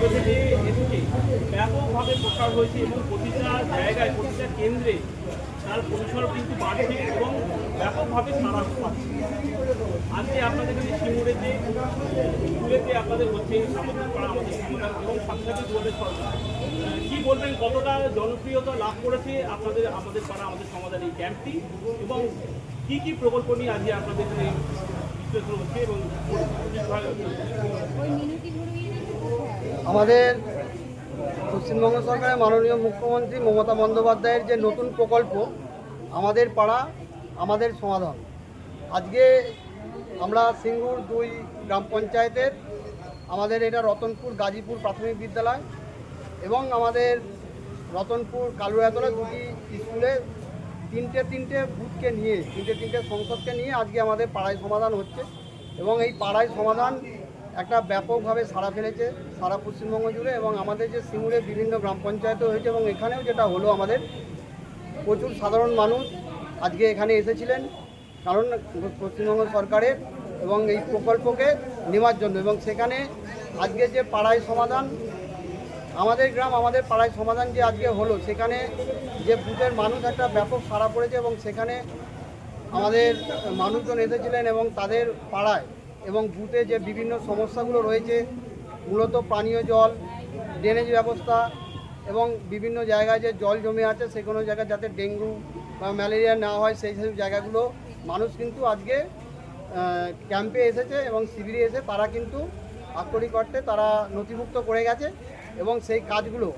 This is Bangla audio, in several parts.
যবে থেকে এসেছে ব্যাপকভাবে প্রসার হয়েছে এবং প্রতিটা জায়গায়, প্রতিটা কেন্দ্রে তার পরিসর কিন্তু বাড়ছে এবং ব্যাপকভাবে সারা পাচ্ছে। আজকে আপনাদের কাছে সিঙ্গুরেতে স্কুলেতে আপনাদের হচ্ছে সামাজিক পাড়া আমাদের সমাধান এবং সাথে দুয়ারে সরকার। কি বলবেন, কতটা জনপ্রিয়তা লাভ করেছে আপনাদের, আমাদের পাড়া, আমাদের সমাধান এই ক্যাম্পটি? এবং কি কি প্রকল্প নিয়ে আজকে আপনাদের বিশ্লেষণ হচ্ছে এবং আমাদের পশ্চিমবঙ্গ সরকারের মাননীয় মুখ্যমন্ত্রী মমতা বন্দ্যোপাধ্যায়ের যে নতুন প্রকল্প, আমাদের পাড়া, আমাদের সমাধান। আজকে আমরা সিঙ্গুর দুই গ্রাম পঞ্চায়েতের, আমাদের এটা রতনপুর গাজীপুর প্রাথমিক বিদ্যালয় এবং আমাদের রতনপুর কালুয়াতলা দুটি স্কুলে তিনটে তিনটে বুথকে নিয়ে, তিনটে তিনটে সংসদকে নিয়ে আজকে আমাদের পাড়ায় সমাধান হচ্ছে এবং এই পাড়ায় সমাধান একটা ব্যাপকভাবে সাড়া ফেলেছে সারা পশ্চিমবঙ্গ জুড়ে এবং আমাদের যে সিঙ্গুরে বিভিন্ন গ্রাম পঞ্চায়েতও হয়েছে এবং এখানেও যেটা হলো আমাদের প্রচুর সাধারণ মানুষ আজকে এখানে এসেছিলেন, কারণ পশ্চিমবঙ্গ সরকারের এবং এই প্রকল্পকে নেওয়ার জন্য এবং সেখানে আজকে যে পাড়ায় সমাধান, আমাদের গ্রাম, আমাদের পাড়ায় সমাধান যে আজকে হলো, সেখানে যে বুথের মানুষ একটা ব্যাপক সাড়া পড়েছে এবং সেখানে আমাদের মানুষজন এসেছিলেন এবং তাদের পাড়ায় এবং বুথে যে বিভিন্ন সমস্যাগুলো রয়েছে, মূলত পানীয় জল ড্রেনেজ ব্যবস্থা এবং বিভিন্ন জায়গায় যে জল জমে আছে, সে কোনো জায়গায় যাতে ডেঙ্গু বা ম্যালেরিয়া না হয়, সেই সব জায়গাগুলো মানুষ কিন্তু আজকে ক্যাম্পে এসেছে এবং শিবিরে এসে তারা কিন্তু আক্ষরিক অর্থে তারা নথিভুক্ত করে গেছে এবং সেই কাজগুলো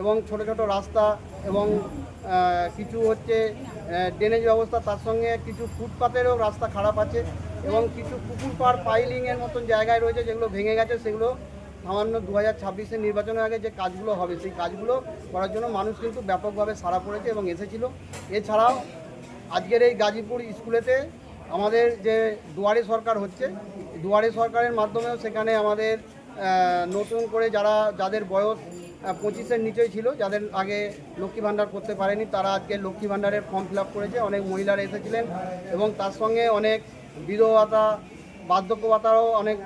এবং ছোট ছোট রাস্তা এবং কিছু হচ্ছে ড্রেনেজ ব্যবস্থা, তার সঙ্গে কিছু ফুটপাতেরও রাস্তা খারাপ আছে। এবং কিছু পুকুর পাড় পাইলিংয়ের মতন জায়গায় রয়েছে, যেগুলো ভেঙে গেছে, সেগুলো সামান্য দু হাজার ছাব্বিশের নির্বাচনের আগে যে কাজগুলো হবে, সেই কাজগুলো করার জন্য মানুষ কিন্তু ব্যাপকভাবে সাড়া পড়েছে এবং এসেছিল। এছাড়াও আজকের এই গাজীপুর স্কুলেতে আমাদের যে দুয়ারে সরকার হচ্ছে, দুয়ারে সরকারের মাধ্যমেও সেখানে আমাদের নতুন করে যারা, যাদের বয়স পঁচিশের নিচেই ছিল, যাদের আগে লক্ষ্মী ভাণ্ডার করতে পারেনি, তারা আজকে লক্ষ্মী ভাণ্ডারের ফর্ম ফিল করেছে। অনেক মহিলারা এসেছিলেন এবং তার সঙ্গে অনেক বিধবাতা বার্ধক্য ভাতারও অনেক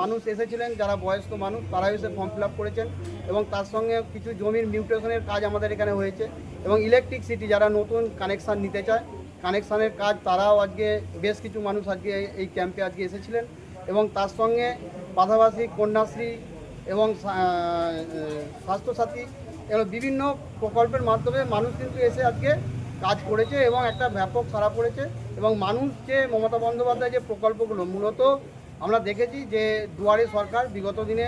মানুষ এসেছিলেন, যারা বয়স্ক মানুষ, তারাও এসে ফর্ম ফিল করেছেন এবং তার সঙ্গে কিছু জমির মিউটেশনের কাজ আমাদের এখানে হয়েছে এবং ইলেকট্রিসিটি যারা নতুন কানেকশান নিতে চায় কানেকশানের কাজ তারাও আজকে বেশ কিছু মানুষ আজকে এই- ক্যাম্পে আজকে এসেছিলেন এবং তার সঙ্গে পাশাপাশি কন্যাশ্রী এবং স্বাস্থ্যসাথী এবং বিভিন্ন প্রকল্পের মাধ্যমে মানুষ কিন্তু এসে আজকে কাজ করেছে এবং একটা ব্যাপক সাড়া পড়েছে। এবং মানুষ যে মমতা বন্দ্যোপাধ্যায় যে প্রকল্পগুলো, মূলত আমরা দেখেছি যে দুয়ারে সরকার বিগত দিনে,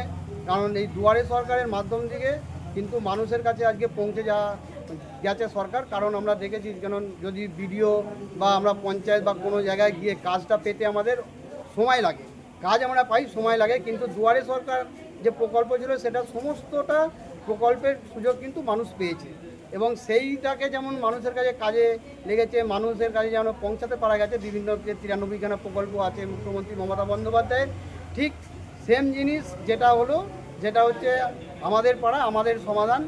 কারণ এই দুয়ারে সরকারের মাধ্যম থেকে কিন্তু মানুষের কাছে আজকে পৌঁছে যাওয়া গেছে সরকার। কারণ আমরা দেখেছি কারণ যদি বিডিও বা আমরা পঞ্চায়েত বা কোনো জায়গায় গিয়ে কাজটা পেতে আমাদের সময় লাগে। কাজ আমরা পাই, সময় লাগে, কিন্তু দুয়ারে সরকার যে প্রকল্প ছিল সেটা সমস্তটা প্রকল্পের সুযোগ কিন্তু মানুষ পেয়েছে। এবং সেইটাকে যেমন মানুষের কাছে কাজে লেগেছে, মানুষের কাছে যেন পৌঁছাতে পারা গেছে, বিভিন্ন যে তিরানব্বইখানা প্রকল্প আছে, মুখ্যমন্ত্রী মমতা বন্দ্যোপাধ্যায়ের, ঠিক সেম জিনিস যেটা হলো, যেটা হচ্ছে আমাদের পাড়া, আমাদের সমাধান।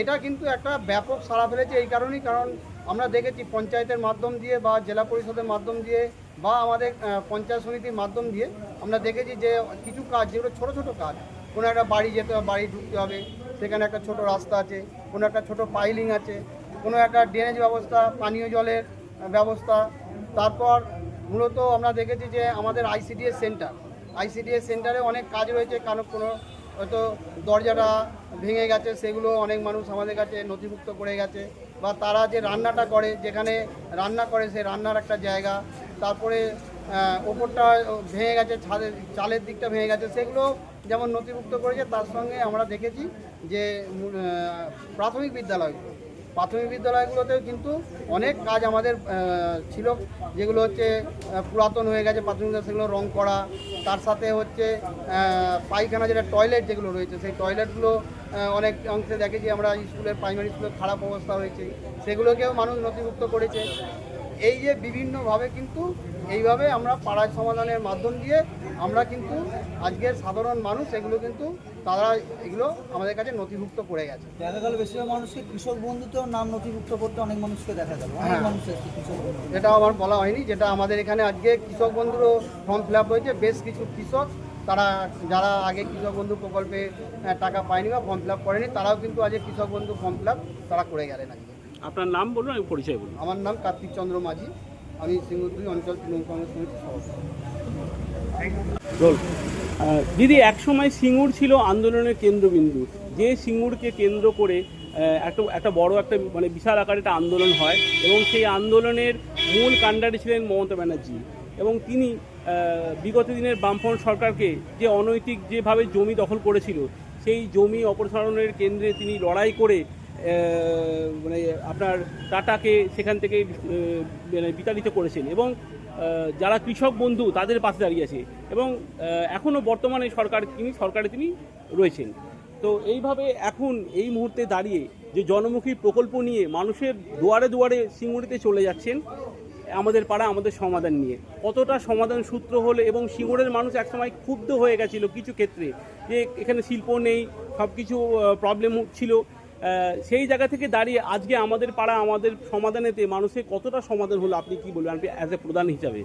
এটা কিন্তু একটা ব্যাপক সাড়া ফেলেছে এই কারণেই, কারণ আমরা দেখেছি পঞ্চায়েতের মাধ্যম দিয়ে বা জেলা পরিষদের মাধ্যম দিয়ে বা আমাদের পঞ্চায়েত সমিতির মাধ্যম দিয়ে আমরা দেখেছি যে কিছু কাজ, যেগুলো ছোট ছোট কাজ, কোনো একটা বাড়ি যেতে হবে, বাড়ি ঢুকতে হবে সেখানে একটা ছোট রাস্তা আছে, কোনো একটা ছোট পাইলিং আছে, কোনো একটা ড্রেনেজ ব্যবস্থা, পানীয় জলের ব্যবস্থা। তারপর মূলত আমরা দেখেছি যে আমাদের আইসিডিএস সেন্টার আইসিডিএস সেন্টারে অনেক কাজ রয়েছে, কারণ কোনো হয়তো দরজাটা ভেঙে গেছে, সেগুলো অনেক মানুষ আমাদের কাছে নথিভুক্ত করে গেছে বা তারা যে রান্নাটা করে, যেখানে রান্না করে সে রান্নার একটা জায়গা। তারপরে ওপরটা ভেঙে গেছে, ছাদের, চালের দিকটা ভেঙে গেছে, সেগুলো যেমন নথিভুক্ত করেছে, তার সঙ্গে আমরা দেখেছি যে প্রাথমিক বিদ্যালয়, প্রাথমিক বিদ্যালয়গুলোতেও কিন্তু অনেক কাজ আমাদের ছিল, যেগুলো হচ্ছে পুরাতন হয়ে গেছে, প্রাথমিক সেগুলো রং করা, তার সাথে হচ্ছে পায়খানা যেটা টয়লেট যেগুলো রয়েছে, সেই টয়লেটগুলো অনেক অংশে দেখেছি আমরা, স্কুলের প্রাইমারি স্কুলের খারাপ অবস্থা হয়েছে, সেগুলোকেও মানুষ নথিভুক্ত করেছে। এই যে বিভিন্নভাবে কিন্তু এইভাবে আমরা পাড়ায় সমাধানের মাধ্যম দিয়ে আমরা কিন্তু আজকের সাধারণ মানুষ এগুলো কিন্তু তারা এগুলো আমাদের কাছে নথিভুক্ত করে গেছে। দেখা গেল বেশিরভাগ মানুষকে কৃষক বন্ধুতেও নাম নথিভুক্ত করতে অনেক মানুষকে দেখা গেল। অনেক হ্যাঁ। এটা আমার বলা হয়নি যেটা আমাদের এখানে আজকে কৃষক বন্ধুরও ফর্ম ফিল আপ হয়েছে। বেশ কিছু কৃষক তারা যারা আগে কৃষক বন্ধু প্রকল্পে টাকা পায়নি বা ফর্ম ফিল আপ করেনি তারাও কিন্তু আজকে কৃষক বন্ধু ফর্ম ফিল আপ তারা করে গেলেন আজকে। আপনার নাম বলুন আমি পরিচয় বলুন। আমার নাম কার্তিক চন্দ্র মাঝি। আমি দুই অঞ্চল তৃণমূল সিঙ্গুর ছিল আন্দোলনের কেন্দ্রবিন্দু। যে সিঙ্গুরকে কেন্দ্র করে একটা একটা বড় একটা মানে বিশাল আকারে একটা আন্দোলন হয় এবং সেই আন্দোলনের মূল কাণ্ডারি ছিলেন মমতা ব্যানার্জি এবং তিনি বিগত দিনের বামফ্রন্ট সরকারকে যে অনৈতিক যেভাবে জমি দখল করেছিল, সেই জমি অপসারণের কেন্দ্রে তিনি লড়াই করে মানে আপনার টাটাকে সেখান থেকে মানে বিতাড়িত করেছেন এবং যারা কৃষক বন্ধু তাদের পাশে দাঁড়িয়ে আছে এবং এখনও বর্তমানে সরকার তিনি, সরকারে তিনি রয়েছেন। তো এইভাবে এখন এই মুহূর্তে দাঁড়িয়ে যে জনমুখী প্রকল্প নিয়ে মানুষের দুয়ারে দুয়ারে সিঙ্গুড়িতে চলে যাচ্ছেন, আমাদের পাড়া, আমাদের সমাধান নিয়ে। কতটা সমাধান সূত্র হলে এবং সিঙ্গুরের মানুষ একসময় ক্ষুব্ধ হয়ে গেছিল কিছু ক্ষেত্রে, যে এখানে শিল্প নেই সব কিছু প্রবলেম ছিল। সেই জায়গা থেকে দাঁড়িয়ে আজকে আমাদের পাড়া আমাদের সমাধানেতে মানুষের কতটা সমাধান হলো আপনি কি বলবেন? আপনি অ্যাজ এ প্রধান হিসাবে।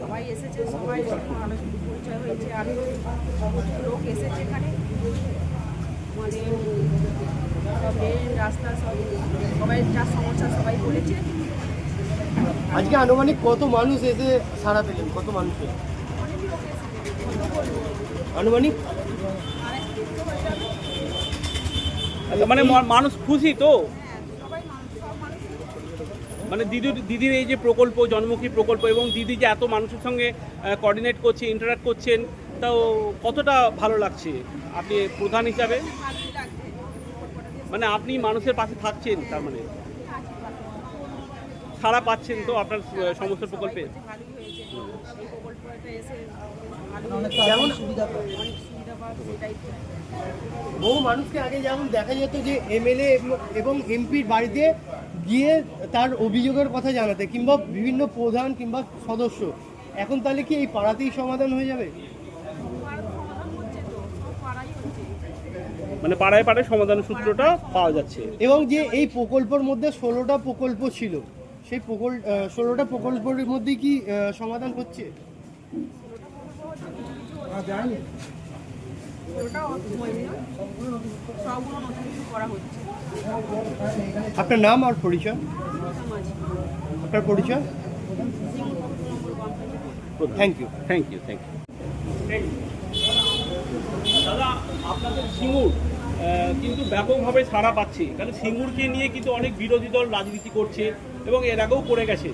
সবাই এসেছে সবাই পরিচয় হয়েছে। আর লোক এসেছে এখানে। মানে সব রাস্তা সব সবাই যা সমস্যা সবাই বলেছে। আজকে আনুমানিক কত মানুষ এসে সারা পেলেন? কত মানুষ? আনুমানিক আড়াই তিনশো হয়ে যাবে আচ্ছা, মানে মা- মানুষ খুশি তো? সবাই মানুষ সব মানুষ মানে দিদির দিদির এই যে প্রকল্প জন্মুখী প্রকল্প এবং দিদি যে এত মানুষের সঙ্গে কোঅর্ডিনেট করছে ইন্টারাক্ট করছেন তাও কতটা ভালো লাগছে? আপনি প্রধান হিসাবে? মানে আপনি মানুষের পাশে থাকছেন তার মানে? সারা পাচ্ছেন তো আপনার সমস্ত প্রকল্পে? যেমন- সুবিধা বহু মানুষকে আগে যেমন দেখা যেত যে এমএলএ এবং এমপির বাড়িতে গিয়ে তার অভিযোগের কথা জানাতে কিংবা বিভিন্ন প্রধান কিংবা সদস্য। এখন তাহলে কি এই পাড়াতেই সমাধান হয়ে যাবে? পাড়ার সমাধান হচ্ছে তো সব পাড়াই হচ্ছে মানে পাড়ায় পাড়ায় সমাধান সূত্রটা পাওয়া যাচ্ছে। এবং যে এই প্রকল্পের মধ্যে ষোলোটা প্রকল্প ছিল সেই প্রকল্প ষোলোটা প্রকল্পের মধ্যে কি সমাধান হচ্ছে? ওটা হয়নি না সবগুলো নতুন কিছু করা হচ্ছে। আপনার নাম আর পরিচয়? আপনার পরিচয়? Thank you thank you thank you দাদা আপনাদের সিঙ্গুর কিন্তু ব্যাপকভাবে সাড়া পাচ্ছে। কারণ সিঙ্গুরকে নিয়ে কিন্তু অনেক বিরোধী দল রাজনীতি করছে এবং এর আগেও করে গেছে।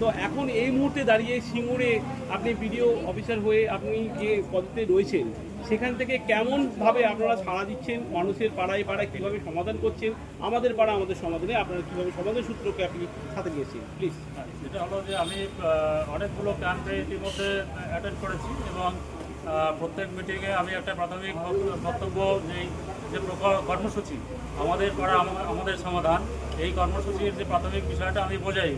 তো এখন এই মুহূর্তে দাঁড়িয়ে সিঙ্গুরে আপনি বিডিও অফিসার হয়ে আপনি যে পদে রয়েছেন সেখান থেকে কেমনভাবে আপনারা সাড়া দিচ্ছেন, মানুষের পাড়ায় পাড়ায় কীভাবে সমাধান করছেন, আমাদের পাড়া আমাদের সমাধানে আপনারা কীভাবে সমাধান সূত্রকে আপনি সাথে দিয়েছেন প্লিজ সেটা হলো যে আমি অনেকগুলো ক্যাম্পে ইতিমধ্যে অ্যাটেন্ড করেছি এবং প্রত্যেক মিটিংয়ে আমি একটা প্রাথমিক বক্ত- বক্তব্য যেই যে কর্মসূচি আমাদের আমা- আমাদের সমাধান, এই কর্মসূচির যে প্রাথমিক বিষয়টা আমি বোঝাই।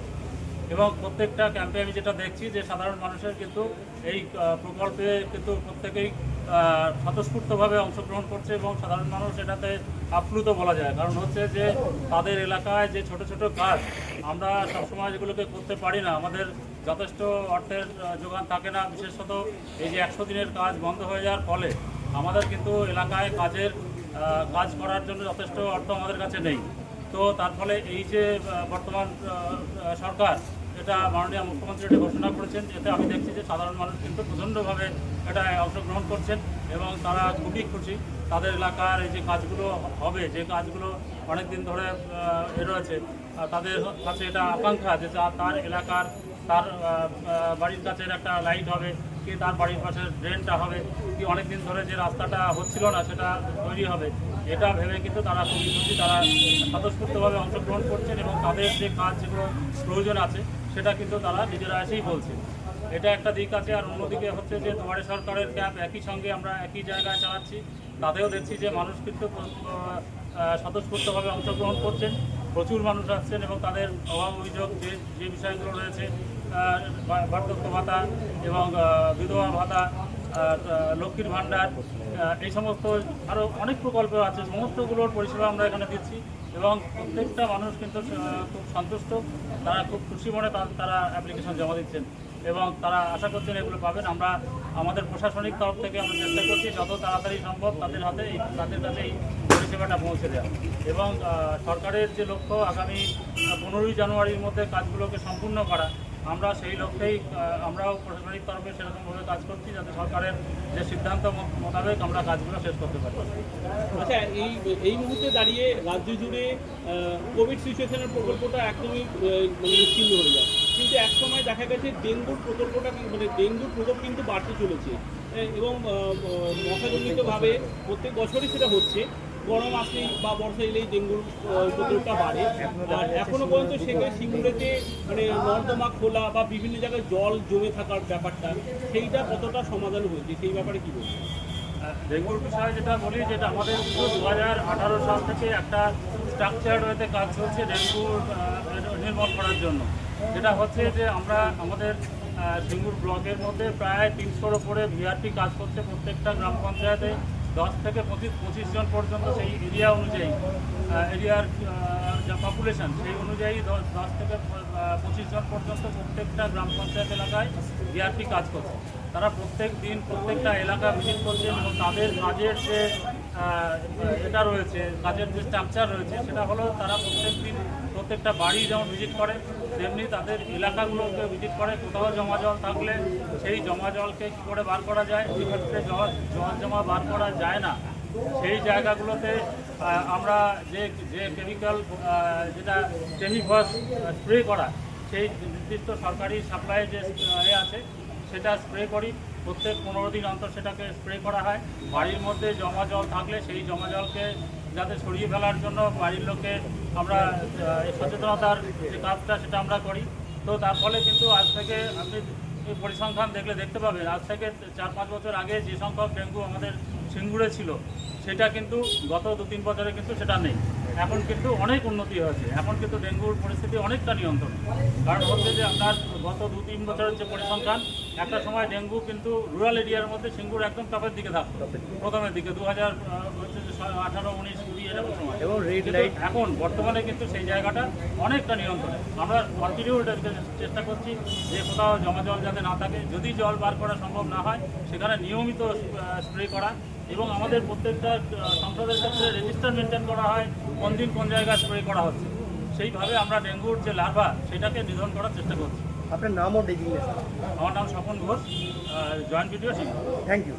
এবং প্রত্যেকটা ক্যাম্পে আমি যেটা দেখছি যে সাধারণ মানুষের কিন্তু এই প্রকল্পে কিন্তু প্রত্যেকেই স্বতঃস্ফূর্তভাবে অংশগ্রহণ করছে এবং সাধারণ মানুষ এটাতে আপ্লুত বলা যায়। কারণ হচ্ছে যে তাদের এলাকায় যে ছোট ছোট কাজ আমরা সবসময় যেগুলোকে করতে পারি না। আমাদের যথেষ্ট অর্থের যোগান থাকে না। বিশেষত এই যে একশো দিনের কাজ বন্ধ হয়ে যাওয়ার ফলে আমাদের কিন্তু এলাকায় কাজের কাজ করার জন্য যথেষ্ট অর্থ আমাদের কাছে নেই। তো তার ফলে এই যে বর্তমান সরকার এটা মাননীয় মুখ্যমন্ত্রী এটা ঘোষণা করেছেন, এতে আমি দেখছি যে সাধারণ মানুষ কিন্তু প্রচণ্ডভাবে এটা অংশগ্রহণ করছেন এবং তারা খুবই খুশি। তাদের এলাকার এই যে কাজগুলো হবে, যে কাজগুলো অনেক দিন ধরে রয়েছে তাদের কাছে এটা আকাঙ্ক্ষা যে তার এলাকার, তার বাড়ির কাছের একটা লাইট হবে, কি তার বাড়ির পাশে ড্রেনটা হবে, কি অনেক দিন ধরে যে রাস্তাটা হচ্ছিল না সেটা তৈরি হবে। এটা ভেবে কিন্তু তারা খুবই খুশি, তারা স্বতঃস্ফূর্তভাবে অংশগ্রহণ করছেন এবং তাদের যে কাজ যেগুলো প্রয়োজন আছে সেটা কিন্তু তারা নিজেরা এসেই বলছে। এটা একটা দিক আছে, আর অন্যদিকে হচ্ছে যে দুয়ারে সরকারের ক্যাম্প একই সঙ্গে আমরা একই জায়গায় চালাচ্ছি। তাতেও দেখছি যে মানুষ কিন্তু স্বতঃস্ফূর্তভাবে অংশগ্রহণ করছেন। প্রচুর মানুষ আসছেন এবং তাদের অভাব অভিযোগ যে যে বিষয়গুলো রয়েছে বার্ধক্য ভাতা এবং বিধবা ভাতা লক্ষ্মীর ভাণ্ডার এই সমস্ত আরও অনেক প্রকল্প আছে। সমস্তগুলোর পরিষেবা আমরা এখানে দিচ্ছি এবং প্রত্যেকটা মানুষ কিন্তু খুব সন্তুষ্ট। তারা খুব খুশি মনে তারা অ্যাপ্লিকেশন জমা দিচ্ছেন। এবং তারা আশা করছেন এগুলো পাবেন। আমরা আমাদের প্রশাসনিক তরফ থেকে আমরা চেষ্টা করছি যত তাড়াতাড়ি সম্ভব তাদের হাতে তাদের কাছে এই পরিষেবাটা পৌঁছে দেওয়া। এবং সরকারের যে লক্ষ্য আগামী পনেরোই জানুয়ারির মধ্যে কাজগুলোকে সম্পূর্ণ করা আমরা সেই লক্ষ্যেই আমরাও প্রশাসনিক তরফে সেরকমভাবে কাজ করছি যাতে সরকারের যে সিদ্ধান্ত মোতাবেক আমরা কাজগুলো শেষ করতে পারি। আচ্ছা এই এই মুহূর্তে দাঁড়িয়ে রাজ্য জুড়ে কোভিড সিচুয়েশনের প্রকল্পটা একদমই মানে নিশ্চিন্ন হয়ে যায়। কিন্তু এক সময় দেখা গেছে ডেঙ্গুর প্রকল্পটা মানে ডেঙ্গুর প্রকোপ কিন্তু বাড়তে চলেছে। এবং মশাজনিতভাবে প্রত্যেক বছরই সেটা হচ্ছে। গরম আসলেই বা বর্ষা এলেই ডেঙ্গুর উপদ্রবটা বাড়ে। আর এখনও পর্যন্ত সেখানে সিঙ্গুরেতে মানে নর্দমা খোলা বা বিভিন্ন জায়গায় জল জমে থাকার ব্যাপারটা সেইটা কতটা সমাধান হয়েছে? সেই ব্যাপারে কি বলব ডেঙ্গুর বিষয়ে যেটা বলি যেটা আমাদের দু হাজার আঠারো সাল থেকে একটা স্ট্রাকচার হতে কাজ চলছে ডেঙ্গু আহ, নির্মূল করার জন্য। যেটা হচ্ছে যে আমরা আমাদের আহ, সিঙ্গুর ব্লকের মধ্যে প্রায় তিনশোর ওপরে ভিআরপি কাজ করছে প্রত্যেকটা গ্রাম পঞ্চায়েতে। দশ থেকে পঁচিশ পঁচিশ জন পর্যন্ত সেই এরিয়া অনুযায়ী এরিয়ার যা পপুলেশন সেই অনুযায়ী দশ থেকে পঁচিশ জন পর্যন্ত প্রত্যেকটা গ্রাম পঞ্চায়েত এলাকায় ভিআরপি কাজ করছে। তারা প্রত্যেক দিন প্রত্যেকটা এলাকা ভিজিট করছেন এবং তাদের কাজের যে এটা রয়েছে, কাজের যে স্ট্রাকচার রয়েছে, সেটা হলো তারা প্রত্যেক দিন প্রত্যেকটা বাড়ি যেমন ভিজিট করে তেমনি তাদের এলাকাগুলোকে ভিজিট করে, কোথাও জমা জল থাকলে সেই জমা জলকে কী করে বার করা যায়? যেক্ষেত্রে জল জল জমা বার করা যায় না। সেই জায়গাগুলোতে আমরা যে যে কেমিক্যাল যেটা টেমিফস স্প্রে করা, সেই নির্দিষ্ট সরকারি সাপ্লাই যে আছে, সেটা স্প্রে করি। প্রত্যেক পনেরো দিন অন্তর সেটাকে স্প্রে করা হয়। বাড়ির মধ্যে জমা জল থাকলে সেই জমা জলকে যাতে সরিয়ে ফেলার জন্য বাড়ির লোকে আমরা এই সচেতনতার যে কাজটা সেটা আমরা করি। তো তার ফলে কিন্তু আজ থেকে আপনি পরিসংখ্যান দেখলে দেখতে পাবেন, আজ থেকে চার পাঁচ বছর আগে যে সংখ্যক ডেঙ্গু আমাদের সিঙ্গুরে ছিল, সেটা কিন্তু গত দু তিন বছরে কিন্তু সেটা নেই। এখন কিন্তু অনেক উন্নতি হয়েছে। এখন কিন্তু ডেঙ্গুর পরিস্থিতি অনেকটা নিয়ন্ত্রণ। কারণ হচ্ছে যে আপনার গত দু তিন বছরের যে পরিসংখ্যান, একটা সময় ডেঙ্গু কিন্তু রুরাল এরিয়ার মধ্যে সিঙ্গুর একদম টপের দিকে থাকতো। প্রথমের দিকে দু হাজার আঠারো উনিশ কুড়ি এরকম সময়। এবং রেড লাইট এখন বর্তমানে কিন্তু সেই জায়গাটা অনেকটা নিয়ন্ত্রণে আমরা কন্টিনিউ চেষ্টা করছি যে কোথাও জমা জল যাতে না থাকে। যদি জল বার করা সম্ভব না হয় সেখানে নিয়মিত স্প্রে করা এবং আমাদের প্রত্যেকটা সংসদের ক্ষেত্রে রেজিস্টার মেনটেন করা হয় কোন দিন কোন জায়গায় স্প্রে করা হচ্ছে। সেইভাবে আমরা ডেঙ্গুর যে লার্ভা সেটাকে নিধন করার চেষ্টা করছি। আপনার নাম ও ডেজিগনেশন আমার নাম স্বপন ঘোষ জয়েন্ট ভিডিও সিং থ্যাংক ইউ